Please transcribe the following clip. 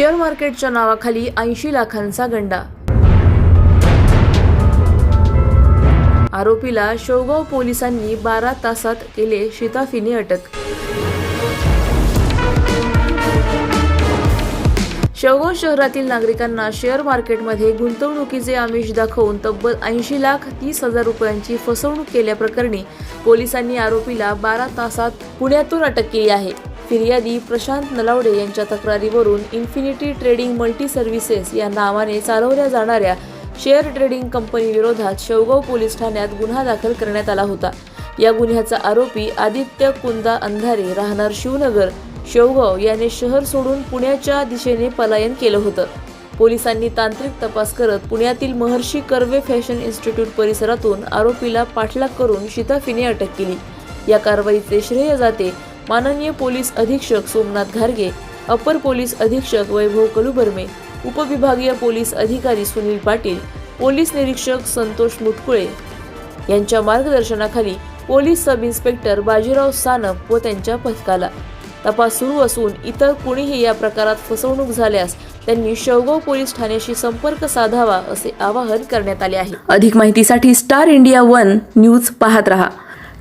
Share मार्केटच्या नावाखाली ऐंशी लाखांचा गंडा. आरोपीला शेवगाव पोलिसांनी बारा तासात केले शिताफीने अटक. शेवगाव शहरातील नागरिकांना शेअर मार्केटमध्ये गुंतवणुकीचे आमिष दाखवून तब्बल ऐंशी लाख तीस हजार रुपयांची फसवणूक केल्याप्रकरणी पोलिसांनी आरोपीला बारा तासात पुण्यातून अटक केली आहे. फिर्यादी प्रशांत नलावडे यांच्या तक्रारीवरून इन्फिनिटी ट्रेडिंग मल्टी सर्व्हिसेस या नावाने चालवल्या जाणाऱ्या शेअर ट्रेडिंग कंपनी विरोधात शेवगाव पोलीस ठाण्यात गुन्हा दाखल करण्यात आला होता. या गुन्ह्याचा आरोपी आदित्य कुंदा अंधारे राहणार शिवनगर शेवगाव याने शहर सोडून पुण्याच्या दिशेने पलायन केलं होतं. पोलिसांनी तांत्रिक तपास करत पुण्यातील महर्षी कर्वे फॅशन इन्स्टिट्यूट परिसरातून आरोपीला पाठलाग करून शिताफीने अटक केली. या कारवाईचे श्रेय जाते माननीय पोलीस अधीक्षक सोमनाथ घारगे अपर पोलीस अधीक्षक वैभव कलुबर्मे उपविभागीय पोलीस अधिकारी सुनील पाटील पोलीस निरीक्षक संतोष मुटकुळे यांच्या मार्गदर्शनाखाली police sub inspector Bajirao Sanap व त्यांच्या पथकाला. तपास सुरू असून इतर कुणीही या प्रकारात फसवणूक झाल्यास त्यांनी शेवगाव पोलीस ठाण्याशी संपर्क साधावा असे आवाहन करण्यात आले आहे. अधिक माहितीसाठी स्टार इंडिया वन न्यूज पाहत रहा.